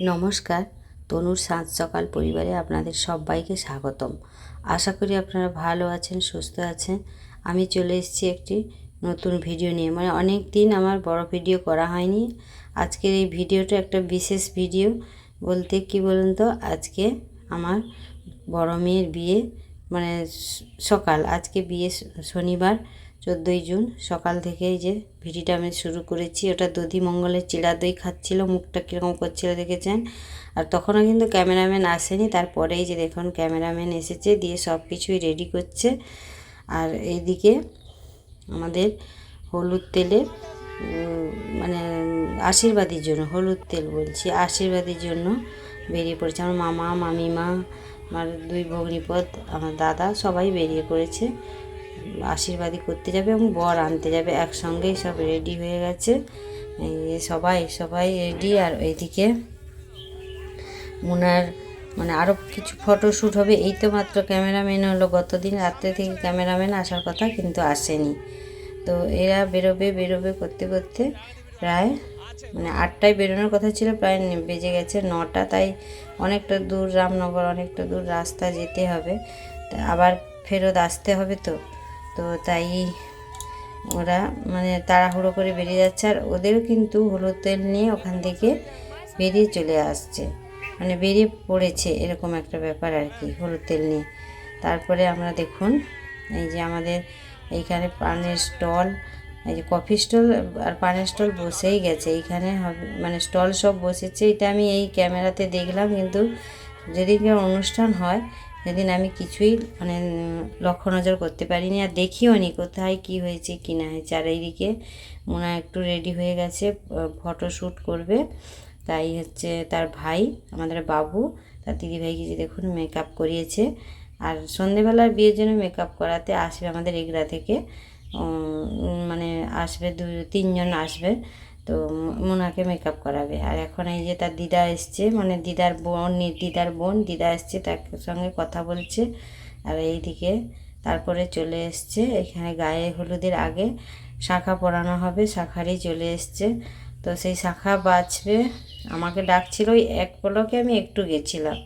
নমস্কার, তনুর সাঁজ সকাল পরিবারে আপনাদের সবাইকে স্বাগতম। আশা করি আপনারা ভালো আছেন, সুস্থ আছেন। আমি চলে এসেছি একটি নতুন ভিডিও নিয়ে। মানে অনেক দিন আমার বড় ভিডিও করা হয়নি। আজকের এই ভিডিওটা একটা বিশেষ ভিডিও। বলতে কি বলুন তো, আজকে আমার বড় মেয়ের বিয়ে মানে সকাল, আজকে বিয়ে শনিবার। চোদ্দোই জুন, সকাল থেকেই যে ভিডিওটা আমি শুরু করেছি, ওটা দধি মঙ্গলের চিড়া দই খাচ্ছিল, মুখটা কীরকম করছিল দেখেছেন? আর তখনও কিন্তু ক্যামেরাম্যান আসেনি, তারপরেই যে দেখুন ক্যামেরাম্যান এসেছে, দিয়ে সব কিছুই রেডি করছে। আর এইদিকে আমাদের হলুদ তেলে মানে আশীর্বাদের জন্য, হলুদ তেল বলছি, আশীর্বাদের জন্য বেরিয়ে পড়েছে। আমার মামা, মামিমা, আমার দুই ভগ্নিপদ, আমার দাদা সবাই বেরিয়ে পড়েছে। আশীর্বাদই করতে যাবে এবং বর আনতে যাবে। একসঙ্গেই সব রেডি হয়ে গেছে। সবাই সবাই রেডি আর এইদিকে মুনার মানে আরও কিছু ফটোশ্যুট হবে। এই তো মাত্র ক্যামেরাম্যান হলো। গতদিন রাত্রে থেকে ক্যামেরাম্যান আসার কথা কিন্তু আসেনি। তো এরা বেরোবে বেরোবে করতে করতে প্রায় মানে আটটায় বেরোনোর কথা ছিল। প্রায় বেজে গেছে নটা। তাই অনেকটা দূর, রামনগর অনেকটা দূর রাস্তা যেতে হবে। আবার ফেরত আসতে হবে তো। তো তাই ওরা মানে তাড়াহুড়ো করে বেরিয়ে যাচ্ছে আর ওদেরও কিন্তু হলুদ তেল নিয়ে ওখান থেকে বেরিয়ে চলে আসছে। মানে বেরিয়ে পড়েছে এরকম একটা ব্যাপার আর কি, হলুদ তেল নিয়ে। তারপরে আমরা দেখুন, এই যে আমাদের এইখানে পানের স্টল, এই যে কফি স্টল আর পানের স্টল বসেই গেছে। এইখানে হবে মানে স্টল সব বসেছে। এটা আমি এই ক্যামেরাতে দেখলাম কিন্তু যেদিনকার অনুষ্ঠান হয় সেদিন আমি কিছুই মানে লক্ষ্য নজর করতে পারিনি আর দেখিও নি কোথায় কি হয়েছে কি না। হয়েছে আর এইদিকে মোনা একটু রেডি হয়ে গেছে ফটো শ্যুট করবে। তাই হচ্ছে তার ভাই, আমাদের বাবু, তার দিদিভাইকে যে দেখুন মেকআপ করিয়েছে। আর সন্ধেবেলার বিয়ের জন্য মেকআপ করাতে আসবে আমাদের এগরা থেকে। মানে আসবে দু, তিনজন আসবে। তো মোনাকে মেকআপ করাবে। আর এখন এই যে তার দিদা এসছে মানে দিদার বোন দিদার বোন, দিদা এসছে, তার সঙ্গে কথা বলছে। আর এইদিকে তারপরে চলে এসছে, এখানে গায়ে হলুদের আগে শাখা পরানো হবে, শাখারই চলে এসছে। তো সেই শাখা বাঁচবে, আমাকে ডাকছিল, ওই এক পলকে আমি একটু গেছিলাম।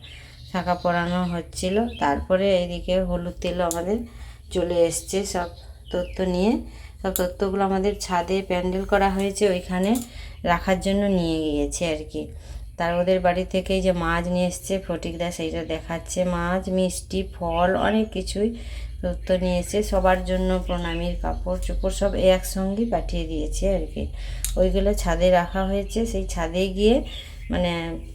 শাখা পরানো হচ্ছিল, তারপরে এইদিকে হলুদ তেলও আমাদের চলে এসছে সব তথ্য নিয়ে। সব তথ্যগুলো আমাদের ছাদে প্যান্ডেল করা হয়েছে, ওইখানে রাখার জন্য নিয়ে গিয়েছে আর কি। তার ওদের বাড়ি থেকে যে মাছ নিয়ে এসছে ফটিকদা সেইটা দেখাচ্ছে। মাছ, মিষ্টি, ফল, অনেক কিছুই তথ্য নিয়ে এসে সবার জন্য প্রণামীর কাপড় চোপড় সব একসঙ্গেই পাঠিয়ে দিয়েছে আর কি। ওইগুলো ছাদে রাখা হয়েছে। সেই ছাদে গিয়ে মানে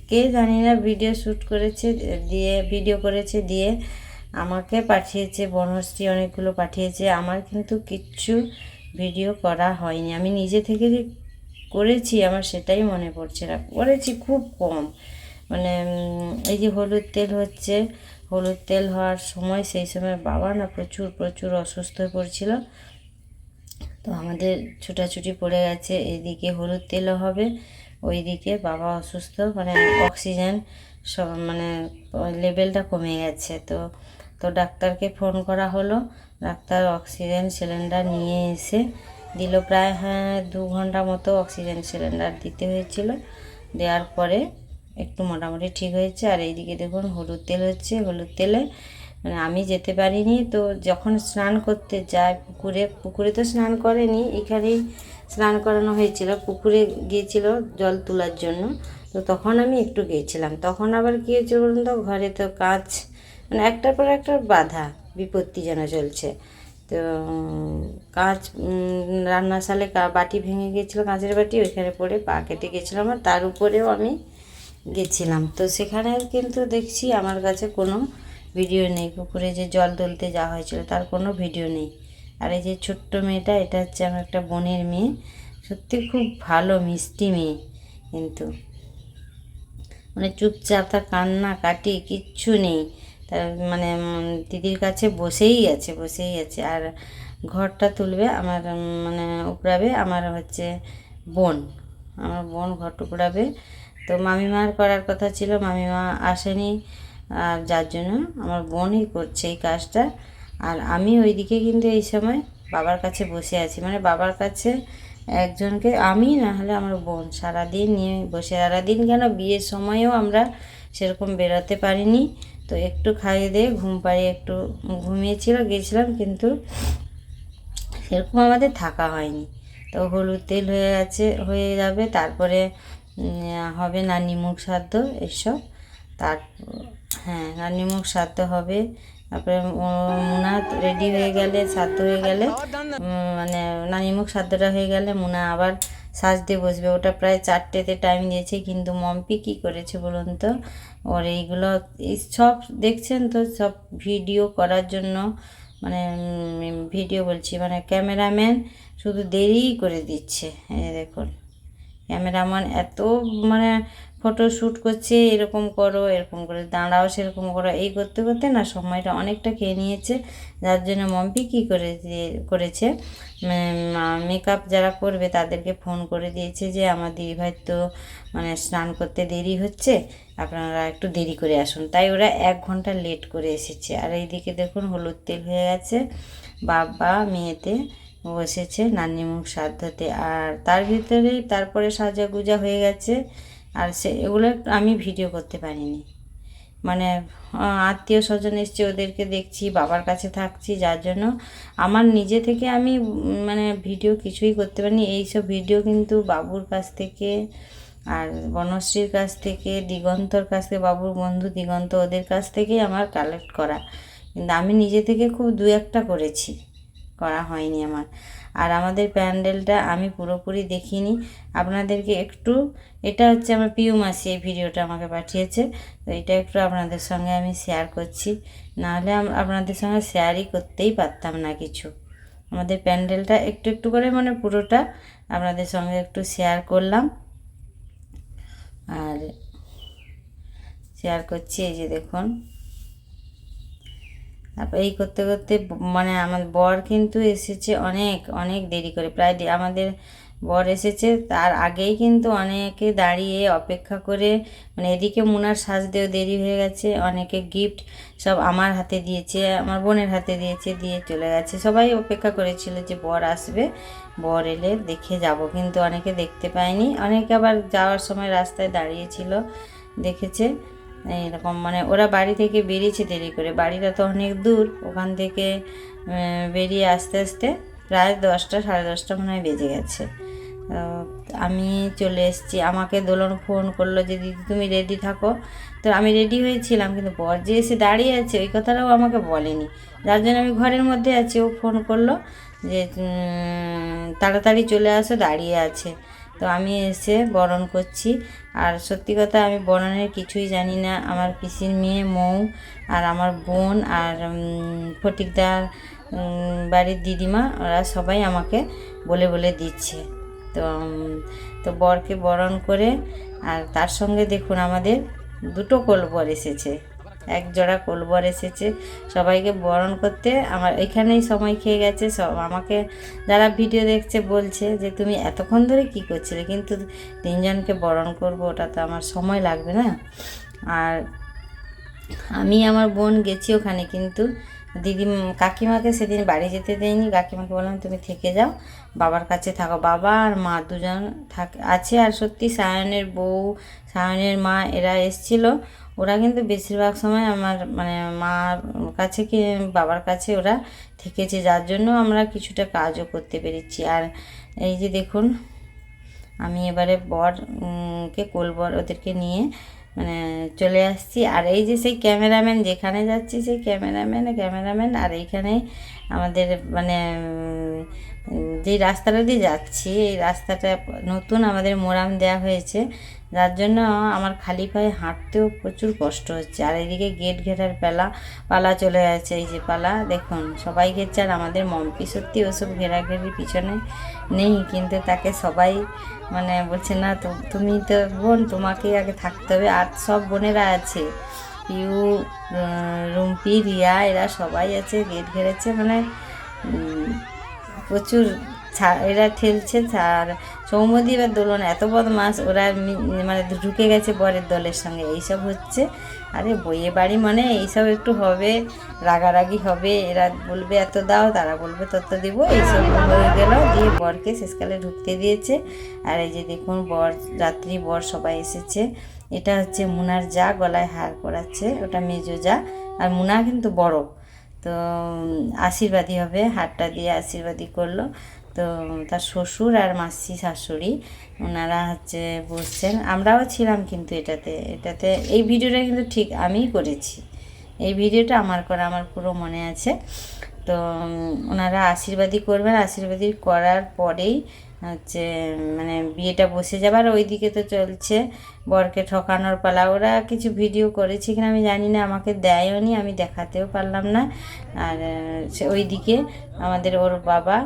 কে জানি না ভিডিও শ্যুট করেছে, দিয়ে ভিডিও করেছে, দিয়ে আমাকে পাঠিয়েছে, বনশ্রী অনেকগুলো পাঠিয়েছে। আমার কিন্তু কিচ্ছু ভিডিও করা হয়নি। আমি নিজে থেকে করেছি, আমার সেটাই মনে পড়ছে না। করেছি খুব কম। মানে এই যে হলুদ তেল হচ্ছে, হলুদ তেল হওয়ার সময় সেই সময় বাবা না প্রচুর প্রচুর অসুস্থ হয়ে পড়ছিল। তো আমাদের ছুটাছুটি পড়ে গেছে। এইদিকে হলুদ তেলও হবে, ওইদিকে বাবা অসুস্থ। মানে অক্সিজেন সব মানে লেভেলটা কমে গেছে। তো তো ডাক্তারকে ফোন করা হলো। ডাক্তার অক্সিজেন সিলিন্ডার নিয়ে এসে দিল প্রায় হ্যাঁ দু ঘণ্টা মতো অক্সিজেন সিলিন্ডার দিতে হয়েছিল। দেওয়ার পরে একটু মোটামুটি ঠিক হয়েছে। আর এইদিকে দেখুন, হলুদ তেল হচ্ছে। হলুদ তেলে মানে আমি যেতে পারিনি। তো যখন স্নান করতে যায় পুকুরে পুকুরে তো স্নান করেনি, এখানেই স্নান করানো হয়েছিল। পুকুরে গিয়েছিল জল তোলার জন্য। তো তখন আমি একটু গিয়েছিলাম। তখন আবার কী হয়েছিল বলুন তো, ঘরে তো কাজ মানে একটার পর একটা বাধা। বিপত্তি যেন চলছে। তো, কাঁচ রান্নাশালে কা- বাটি ভেঙে গিয়েছিল, কাঁচের বাটি, ওইখানে পড়ে পা কেটে গেছিলাম আর তার উপরেও আমি গেছিলাম। তো সেখানে কিন্তু দেখছি আমার কাছে কোনো ভিডিও নেই। পুকুরে যে জল তুলতে যাওয়া হয়েছিল, তার কোনো ভিডিও নেই। আর এই যে ছোট্ট মেয়েটা, এটা হচ্ছে আমার একটা বোনের মেয়ে। সত্যি খুব ভালো, মিষ্টি মেয়ে কিন্তু। মানে চুপচাপ তার কান্না কাটি, কিচ্ছু নেই। তার মানে দিদির কাছে বসেই আছে বসেই আছে। আর ঘরটা তুলবে আমার মানে উপড়াবে আমার হচ্ছে বোন। আমার বোন ঘর টুকরাবে তো মামিমার করার কথা ছিল, মামিমা আসেনি। আর যার জন্য আমার বোনই করছে এই কাজটা। আর আমি ওইদিকে কিন্তু এই সময় বাবার কাছে বসে আছি। মানে বাবার কাছে একজনকে আমি না হলে আমার বোন। সারাদিন নিয়ে বসে, সারাদিন কেন বিয়ের সময়ও আমরা সেরকম বেরোতে পারিনি। তো একটু খাইয়ে দিয়ে ঘুম পাড়িয়ে একটু ঘুমিয়েছিল গিয়েছিলাম, কিন্তু সেরকম আমাদের থাকা হয়নি। তো হলুদ তেল হয়ে আছে, হয়ে যাবে, তারপরে হবে না মুখ সাধ্য এসব। তার হ্যাঁ নানি মুখ সাধ্য হবে। তারপরে মুনা রেডি হয়ে গেলে সাদ্ধ হয়ে গেলে মানে নানি মুখ সাদ্ধটা হয়ে গেলে মুনা আবার সাজতে বসবে। ওটা প্রায় চারটেতে টাইম দিয়েছে কিন্তু মম্পি কি করেছে বলুন তো? ওর এইগুলো সব দেখছেন তো? সব ভিডিও করার জন্য মানে ভিডিও বলছি মানে ক্যামেরাম্যান শুধু দেরিই করে দিচ্ছে। এই দেখুন ক্যামেরাম্যান এত মানে ফটো শ্যুট করছে, এরকম করো, এরকম করে, দাঁড়াও, সেরকম করো। এই করতে করতে না সময়টা অনেকটা খেয়ে নিয়েছে। যার জন্য মম্পি কী করে করেছে? মেকআপ যারা করবে তাদেরকে ফোন করে দিয়েছে যে, আমার দিদিভাই তো মানে স্নান করতে দেরি হচ্ছে, আপনারা একটু দেরি করে আসুন। তাই ওরা এক ঘণ্টা লেট করে এসেছে। আর এইদিকে দেখুন হলুদ তেল হয়ে গেছে। বাবা মেয়েতে বসেছে নানি মুখ সাধ্যতে আর তার ভিতরেই তারপরে সাজা গুজা হয়ে গেছে। আর সে, এগুলো আমি ভিডিও করতে পারিনি। মানে আত্মীয় স্বজন এসছে ওদেরকে দেখছি, বাবার কাছে থাকছি, যার জন্য আমার নিজে থেকে আমি মানে ভিডিও কিছুই করতে পারিনি। এইসব ভিডিও কিন্তু বাবুর কাছ থেকে আর বনশ্রীর কাছ থেকে, দিগন্তর কাছ থেকে, বাবুর বন্ধু দিগন্ত, ওদের কাছ থেকেই আমার কালেক্ট করা। কিন্তু আমি নিজে থেকে খুব দু একটা করেছি, করা হয়নি আমার। আর আমাদের প্যান্ডেলটা আমি পুরোপুরি দেখিনি। আপনাদেরকে একটু, এটা হচ্ছে আমার পিউ মাসি এই ভিডিওটা আমাকে পাঠিয়েছে, তো এটা একটু আপনাদের সঙ্গে আমি শেয়ার করছি। নাহলে আপনাদের সঙ্গে শেয়ারই করতেই পারতাম না কিছু। আমাদের প্যান্ডেলটা একটু একটু করে মানে পুরোটা আপনাদের সঙ্গে একটু শেয়ার করলাম। আর শেয়ার করছি, এই যে দেখুন। তারপর এই করতে করতে মানে আমার বর কিন্তু এসেছে অনেক অনেক দেরি করে। প্রায় আমাদের বর এসেছে, তার আগেই কিন্তু অনেকে দাঁড়িয়ে অপেক্ষা করে মানে এদিকে মুনার সাজতেও দেরি হয়ে গেছে, অনেকে গিফট সব আমার হাতে দিয়েছে, আমার বোনের হাতে দিয়েছে, দিয়ে চলে গেছে। সবাই অপেক্ষা করেছিল যে বর আসবে, বর এলে দেখে যাব, কিন্তু অনেকে দেখতে পায়নি। অনেকে আবার যাওয়ার সময় রাস্তায় দাঁড়িয়েছিল দেখেছে। এইরকম মানে ওরা বাড়ি থেকে বেরিয়েছে দেরি করে। বাড়িটা তো অনেক দূর, ওখান থেকে বেরিয়ে আস্তে আস্তে প্রায় দশটা, সাড়ে দশটা মনে হয় বেজে গেছে। আমি চলে এসেছি। আমাকে দোলন ফোন করল যে, দিদি, তুমি রেডি থাকো? তো আমি রেডি হয়েছিলাম, কিন্তু বর যে এসে দাঁড়িয়ে আছে, ওই কথাটাও আমাকে বলেনি। যার জন্য আমি ঘরের মধ্যে আছি। ও ফোন করল যে তাড়াতাড়ি চলে আসো, দাঁড়িয়ে আছে। তো আমি এসে বরণ করছি। আর সত্যি কথা, আমি বরণের কিছুই জানি না। আমার পিসির মেয়ে, মৌ, আর আমার বোন, আর ফটিকদার বাড়ির দিদিমা, ওরা সবাই আমাকে বলে বলে দিচ্ছে। তো তো বরকে বরণ করে, আর তার সঙ্গে দেখুন আমাদের দুটো কোলবর এসেছে। এক জোড়া কোলবর এসেছে। সবাইকে বরণ করতে আমার এখানেই সময় খেয়ে গেছে। সব আমাকে যারা ভিডিও দেখছে বলছে যে, তুমি এতক্ষণ ধরে কি করছিলে? কিন্তু তিনজনকে বরণ করব, ওটা তো আমার সময় লাগবে না। আর আমি আমার বোন গেছি ওখানে কিন্তু দিদি, কাকিমাকে সেদিন বাড়ি যেতে দেয়নি। কাকিমাকে বললাম, তুমি থেকে যাও, বাবার কাছে থাকো। বাবা আর মা দুজন থাক, আছে। আর সত্যি সায়নের বউ, সায়নের মা, এরা এসছিল। ওরা কিন্তু বেশিরভাগ সময় আমার মানে মার কাছে কি বাবার কাছে ওরা থেকেছে। যার জন্য আমরা কিছুটা কাজও করতে পেরেছি। আর এই যে দেখুন আমি এবারে বর উম, কে কোলবর ওদেরকে নিয়ে মানে চলে আসছি। আর এই যে সেই ক্যামেরাম্যান যেখানে যাচ্ছি সেই ক্যামেরাম্যান ক্যামেরাম্যান আর এইখানে আমাদের মানে যে রাস্তাটা দিয়ে যাচ্ছি, এই রাস্তাটা নতুন আমাদের মোরাম দেওয়া হয়েছে। যার জন্য আমার খালি পায়ে হাঁটতেও প্রচুর কষ্ট হচ্ছে। আর এদিকে গেট ঘেরার পালা পালা চলে যাচ্ছে এই যে পালা, দেখুন সবাই ঘেরছে আর আমাদের মম্পি সত্যি ওসব ঘেরাঘেরির পিছনে নেই, কিন্তু তাকে সবাই মানে বলছে, না, তো, তুমি তো বোন, তোমাকেই আগে থাকতে হবে। আর সব বোনেরা আছে। পিউ রুম্পি, রিয়া, এরা সবাই আছে, গেট ঘেরেছে। মানে প্রচুর এরা ঠেলছে আর সৌমদি আর দোলন এত বদমাস ওরা মানে ঢুকে গেছে বরের দলের সঙ্গে, এইসব হচ্ছে। আরে বইয়ে বাড়ি মানে এইসব একটু হবে, রাগারাগি হবে, এরা বলবে এত দাও, তারা বলবে তত দিব, এইসব হয়ে গেল, দিয়ে বরকে শেষকালে ঢুকতে দিয়েছে। আর এই যে দেখুন, বর, রাত্রি বর সবাই এসেছে। এটা হচ্ছে মুনার যা, গলায় হার করাচ্ছে ওটা মেজো যা। আর মুনা কিন্তু বড়। তো আশীর্বাদী হবে হারটা দিয়ে আশীর্বাদী করল। তো, তার শ্বশুর আর মাসি শাশুড়ি, ওনারা হচ্ছে বসছেন। আমরাও ছিলাম কিন্তু এটাতে এটাতে, এই ভিডিওটা কিন্তু ঠিক আমিই করেছি। এই ভিডিওটা আমার করা, আমার পুরো মনে আছে। তো ওনারা আশীর্বাদই করবেন। আশীর্বাদই করার পরেই, হচ্ছে মানে বিয়েটা বসে যাবার ওইদিকে তো চলছে, বরকে ঠকানোর পালা। ওরা কিছু ভিডিও করেছে কিনা আমি জানি না, আমাকে দেয়ও নি, আমি দেখাতেও পারলাম না। আর ওইদিকে আমাদের ওর বাবা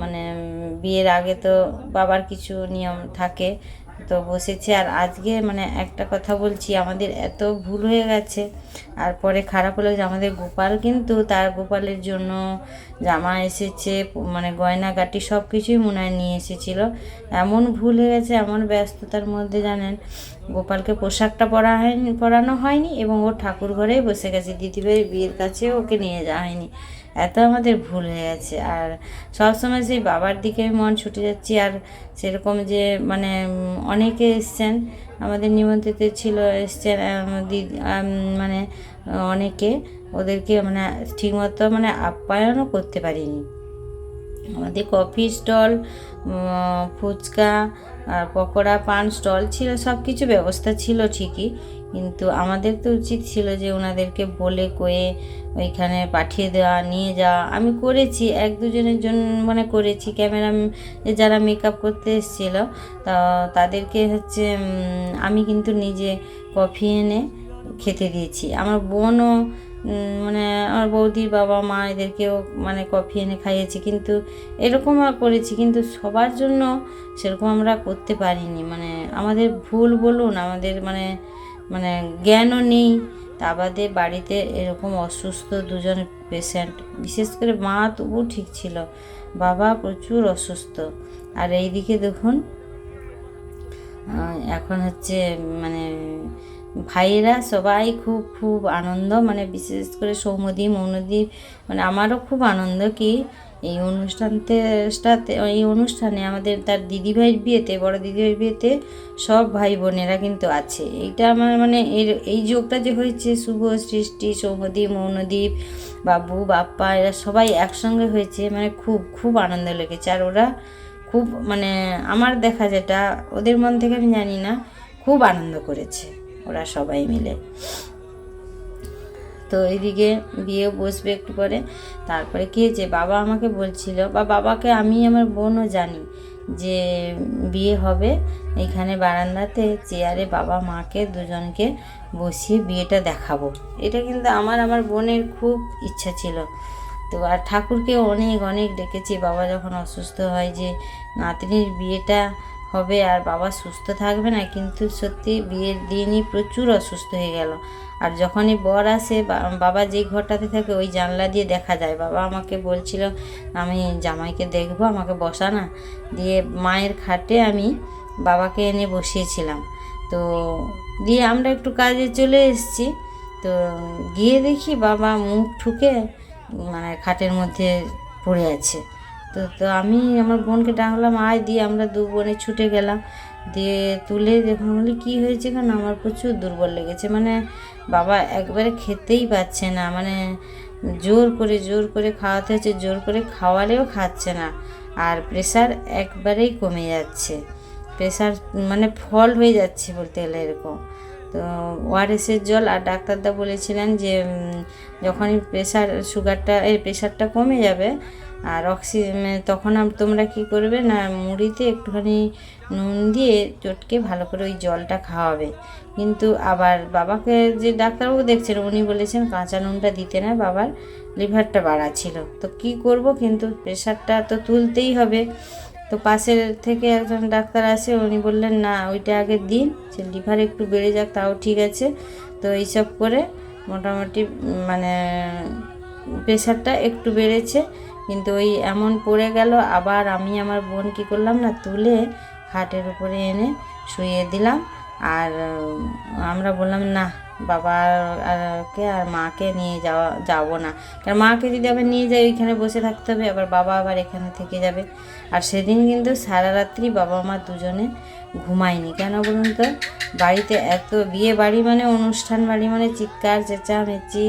মানে বিয়ের আগে তো বাবার কিছু নিয়ম থাকে। তো বসেছে। আর আজকে মানে একটা কথা বলছি, আমাদের এত ভুল হয়ে গেছে। আর পরে খারাপ হলো যে আমাদের গোপাল কিন্তু তার গোপালের জন্য জামা এসেছে মানে গয়নাগাটি সব কিছুই মনে হয় নিয়ে এসেছিল। এমন ভুল হয়ে গেছে, এমন ব্যস্ততার মধ্যে জানেন, গোপালকে পোশাকটা পরা হয়নি, পরানো হয়নি এবং ও ঠাকুর ঘরেই বসে গেছে। দিদিভাই বিয়ের কাছে ওকে নিয়ে যাওয়া হয়নি। এত আমাদের ভুল হয়ে গেছে। আর সবসময় সেই বাবার দিকে মন ছুটে যাচ্ছি। আর সেরকম যে মানে অনেকে এসছেন, আমাদের নিমন্ত্রিত ছিল, এসছেন দিদি মানে অনেকে। ওদেরকে মানে ঠিকমতো মানে আপ্যায়নও করতে পারিনি। আমাদের কফি স্টল ফুচকা, আর পকোড়া, পান স্টল ছিল সব কিছু ব্যবস্থা ছিল ঠিকই। কিন্তু আমাদের তো উচিত ছিল যে ওনাদেরকে বলে, কয়ে ওইখানে পাঠিয়ে দেওয়া, নিয়ে যাওয়া। আমি করেছি, এক দুজনের জন্য মানে করেছি। ক্যামেরা যারা মেকআপ করতে এসেছিল, তা তাদেরকে হচ্ছে আমি কিন্তু নিজে কফি এনে খেতে দিয়েছি। আমার বোনও মানে আমার বৌদির বাবা মা এদেরকেও মানে কফি এনে খাইয়েছি। কিন্তু এরকম করেছি, কিন্তু সবার জন্য সেরকম আমরা করতে পারিনি। মানে আমাদের ভুল বলুন, আমাদের মানে মানে জ্ঞানও নেই, তা বাদে বাড়িতে এরকম অসুস্থ দুজন পেশেন্ট বিশেষ করে মা তবু ঠিক ছিল, বাবা প্রচুর অসুস্থ। আর এইদিকে দেখুন এখন হচ্ছে মানে ভাইয়েরা সবাই খুব খুব আনন্দ মানে বিশেষ করে সৌমদ্বীপ মৌনদ্বীপ মানে আমারও খুব আনন্দ কি এই অনুষ্ঠানটাতে এই অনুষ্ঠানে আমাদের তার দিদিভাইয়ের বিয়েতে, বড় দিদিভাইয়ের বিয়েতে সব ভাই বোনেরা কিন্তু আছে। এইটা আমার মানে এর, এই যোগটা যে হয়েছে, শুভ সৃষ্টি সৌমদ্বীপ মৌনদ্বীপ বাবু, বাপ্পা, এরা সবাই একসঙ্গে হয়েছে মানে খুব খুব আনন্দ লেগেছে। আর ওরা খুব মানে আমার দেখা যেটা, ওদের মন থেকে আমি জানি না, খুব আনন্দ করেছে ওরা সবাই মিলে। তো এইদিকে বিয়ে বসবে একটু পরে। তারপরে কী হয়েছে? বাবা আমাকে বলছিল, বা বাবাকে আমি আমার বোনও জানি যে বিয়ে হবে এখানে বারান্দাতে, চেয়ারে বাবা মাকে দুজনকে বসিয়ে বিয়েটা দেখাবো। এটা কিন্তু আমার আমার বোনের খুব ইচ্ছা ছিল। তো আর ঠাকুরকে অনেক অনেক ডেকেছি। বাবা যখন অসুস্থ হয় যে নাতনির বিয়েটা হবে আর বাবা সুস্থ থাকবে না, কিন্তু সত্যি বিয়ের দিনই প্রচুর অসুস্থ হয়ে গেল। আর যখনই বর আসে বাবা যেই ঘরটাতে থাকে ওই জানলা দিয়ে দেখা যায়। বাবা আমাকে বলছিল, আমি জামাইকে দেখব, আমাকে বসা না। দিয়ে মায়ের খাটে আমি বাবাকে এনে বসিয়েছিলাম। তো দিয়ে আমরা একটু কাজে চলে এসেছি। তো গিয়ে দেখি বাবা মুখ ঠুকে মানে খাটের মধ্যে পড়ে আছে। তো তো আমি আমার বোনকে ডাকলাম, আয় দিয়ে আমরা দু বোনে ছুটে গেলাম। দিয়ে তুলে দেখুন বলি, কী হয়েছে কেন? আমার প্রচুর দুর্বল লেগেছে। মানে বাবা একবারে খেতেই পাচ্ছে না মানে জোর করে জোর করে খাওয়াতে হচ্ছে, জোর করে খাওয়ালেও খাচ্ছে না। আর প্রেশার একবারেই কমে যাচ্ছে। প্রেশার মানে ফল হয়ে যাচ্ছে বলতে গেলে এরকম। তো ওআরএসের জল আর ডাক্তারদা বলেছিলেন যে যখনই প্রেশার সুগারটা এই প্রেশারটা কমে যাবে আর অক্সি তখন আম- তোমরা কি করবে না, মুড়িতে একটুখানি নুন দিয়ে চটকে ভালো করে ওই জলটা খাওয়াবে। কিন্তু আবার বাবাকে যে ডাক্তারবাবু দেখছেন, উনি বলেছেন কাঁচা নুনটা দিতে না, বাবার লিভারটা বাড়া ছিল তো কি করব কিন্তু, প্রেশারটা তো তুলতেই হবে। তো পাশের থেকে একজন ডাক্তার আসে, উনি বললেন, না, ওইটা আগে দিন, যে লিভার একটু বেড়ে যাক, তাও ঠিক আছে। তো এইসব করে মোটামুটি মানে প্রেশারটা একটু বেড়েছে। কিন্তু ওই এমন পড়ে গেল, আবার আমি আমার বোন কী করলাম না, তুলে খাটের উপরে এনে শুয়ে দিলাম। আর আমরা বললাম, না, বাবা কে আর মাকে নিয়ে যাওয়া, যাব না। কারণ মাকে যদি আবার নিয়ে যাই, ওইখানে বসে থাকতে হবে, আবার বাবা আবার এখানে থেকে যাবে। আর সেদিন কিন্তু সারা রাত্রি বাবা মা দুজনে ঘুমায়নি। কেন বলুন তো? বাড়িতে এত বিয়ে বাড়ি মানে অনুষ্ঠান বাড়ি মানে চিৎকার, চেঁচামেচি,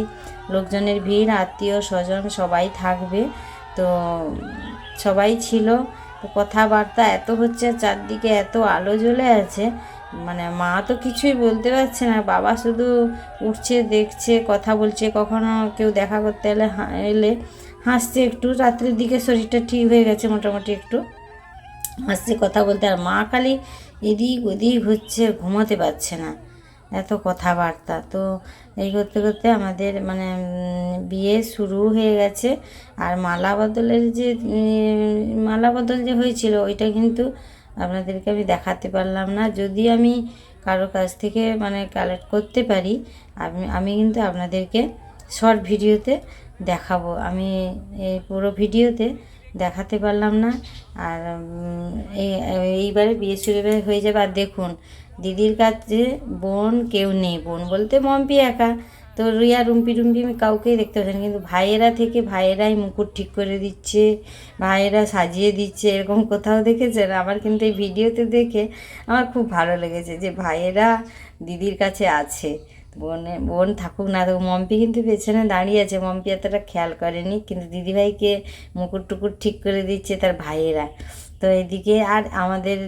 লোকজনের ভিড়, আত্মীয় স্বজন সবাই থাকবে। তো সবাই ছিল। তো কথাবার্তা এত হচ্ছে, চারদিকে এত আলো জ্বলে আছে। মানে মা তো কিছুই বলতে পারছে না, বাবা শুধু উঠছে, দেখছে, কথা বলছে। কখনো কেউ দেখা করতে এলে এলে হাসছে একটু। রাত্রের দিকে শরীরটা ঠিক হয়ে গেছে মোটামুটি একটু। হাসছে, কথা বলতে। আর মা খালি এদিক ওদিক হচ্ছে, ঘুমাতে পারছে না। এত কথাবার্তা। তো এই করতে করতে আমাদের মানে বিয়ে শুরু হয়ে গেছে। আর মালা বদলের যে মালা বদল যে হয়েছিল, ওইটা কিন্তু আপনাদেরকে আমি দেখাতে পারলাম না। যদি আমি কারও কাছ থেকে মানে কালেক্ট করতে পারি, আমি আমি কিন্তু আপনাদেরকে শর্ট ভিডিওতে দেখাবো। আমি এই পুরো ভিডিওতে দেখাতে পারলাম না। আর এই, এইবারে বিয়ে শুরু হয়ে যাবে। আর দেখুন, দিদির কাছে বোন কেউ নেই। বোন বলতে মম্পি একা। তো রিয়া রুম্পি রুম্পি কাউকেই দেখতে পাচ্ছি না। কিন্তু ভাইয়েরা থেকে ভাইয়েরাই মুকুট ঠিক করে দিচ্ছে, ভাইয়েরা সাজিয়ে দিচ্ছে, এরকম কোথাও দেখেছেন আমার কিন্তু এই ভিডিওতে দেখে আমার খুব ভালো লেগেছে যে ভাইয়েরা দিদির কাছে আছে। বোনে, বোন থাকুক না থাকুক, মম্পি কিন্তু পেছনে দাঁড়িয়ে আছে। মম্পি এতটা খেয়াল করেনি, কিন্তু দিদিভাইকে মুকুট টুকুর ঠিক করে দিচ্ছে তার ভাইয়েরা। তো এদিকে আর আমাদের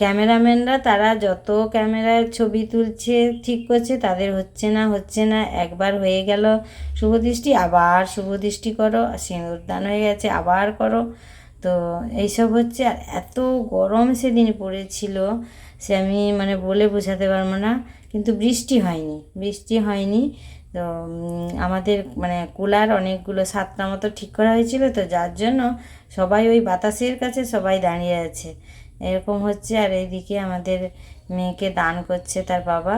ক্যামেরাম্যানরা, তারা যত ক্যামেরায় ছবি তুলছে, ঠিক করছে, তাদের হচ্ছে না হচ্ছে না। একবার হয়ে গেল শুভদৃষ্টি আবার শুভদৃষ্টি করো সিঁদুর দান হয়ে গেছে, আবার করো। তো এইসব হচ্ছে, আর এত গরম সেদিন পড়েছিল, সে আমি মানে বলে বোঝাতে পারব না। কিন্তু বৃষ্টি হয়নি। বৃষ্টি হয়নি, তো আমাদের মানে কুলার অনেকগুলো সাতটা মতো ঠিক করা হয়েছিল, তো যার জন্য সবাই ওই বাতাসের কাছে সবাই দাঁড়িয়ে আছে। এরকম হচ্ছে, আর এইদিকে আমাদের মেয়েকে দান করছে তার বাবা।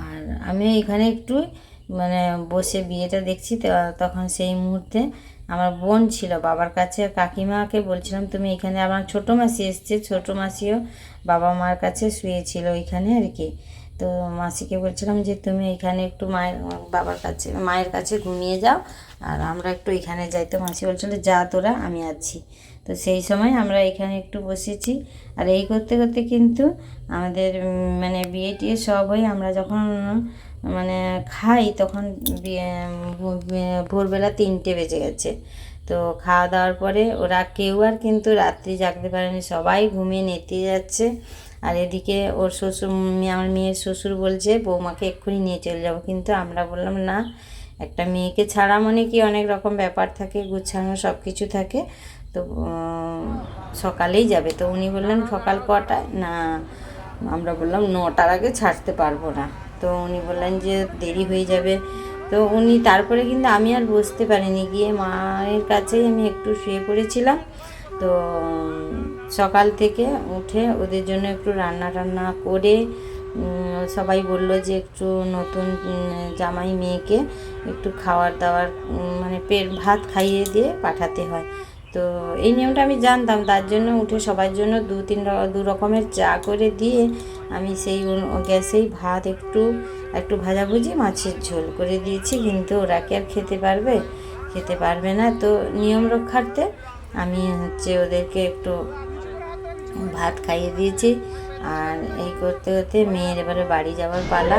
আর আমি এখানে একটু মানে বসে বিয়েটা দেখছি তখন সেই মুহূর্তে আমার বোন ছিল বাবার কাছে, কাকিমাকে বলছিলাম, তুমি এখানে আমার ছোটো মাসি এসছে, ছোটো মাসিও বাবা মার কাছে শুয়েছিল ওইখানে আর কি। তো মাসিকে বলছিলাম যে, তুমি এখানে একটু মায়ের, বাবার কাছে, মায়ের কাছে ঘুমিয়ে যাও আর আমরা একটু এখানে যাই। তো মাসি বলছিল, যা তোরা, আমি আছি। তো সেই সময় আমরা এখানে একটু বসেছি আর এই করতে করতে কিন্তু আমাদের মানে বিয়ে টিয়ে সব হয়ে আমরা যখন মানে খাই তখন ভোরবেলা তিনটে বেজে গেছে। তো খাওয়া দাওয়ার পরে ওরা কেউ আর কিন্তু রাত্রি জাগতে পারেনি। সবাই ঘুমিয়ে নেতে যাচ্ছে। আর এদিকে ওর শ্বশুর আমার মেয়ের শ্বশুর বলছে, বৌমাকে এক্ষুনি নিয়ে চলে যাব। কিন্তু আমরা বললাম, না, একটা মেয়েকে ছাড়া মানে কি অনেক রকম ব্যাপার থাকে, গুছানো সব কিছু থাকে। তো সকালেই যাবে। তো উনি বললেন, সকাল কটায়? না, আমরা বললাম, নটার আগে ছাড়তে পারব না। তো উনি বললেন যে দেরি হয়ে যাবে। তো উনি তারপরে কিন্তু আমি আর বসতে পারিনি। গিয়ে মায়ের কাছেই আমি একটু শুয়ে পড়েছিলাম। তো সকাল থেকে উঠে ওদের জন্য একটু রান্না টান্না করে সবাই বলল যে একটু নতুন জামাই মেয়েকে একটু খাওয়ার দাওয়ার মানে পেট ভাত খাইয়ে দিয়ে পাঠাতে হয়। তো এই নিয়মটা আমি জানতাম। তার জন্য উঠে সবার জন্য দু তিন দু রকমের চা করে দিয়ে আমি সেই গ্যাসেই ভাত একটু একটু ভাজাভুজি, মাছের ঝোল করে দিয়েছি, কিন্তু ওরা কি আর খেতে পারবে? খেতে পারবে না। তো নিয়ম রক্ষার্থে আমি হচ্ছে ওদেরকে একটু ভাত খাইয়ে দিয়েছি। আর এই করতে করতে মেয়ের এবারে বাড়ি যাওয়ার পালা।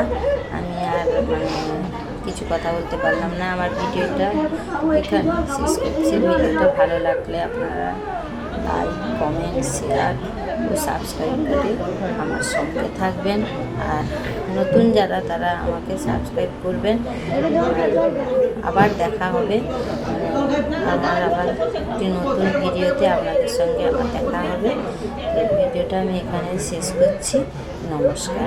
আমি আর মানে কিছু কথা বলতে পারলাম না। আমার ভিডিওটা এখানে শেষ করছি। ভিডিওটা ভালো লাগলে আপনারা লাইক, কমেন্ট, শেয়ার ও সাবস্ক্রাইব করে আমার সঙ্গে থাকবেন। আর নতুন যারা, তারা আমাকে সাবস্ক্রাইব করবেন। আবার দেখা হবে। আমার আবার একটি নতুন ভিডিওতে আপনাদের সঙ্গে আবার দেখা হবে। ভিডিওটা আমি এখানে শেষ করছি। নমস্কার।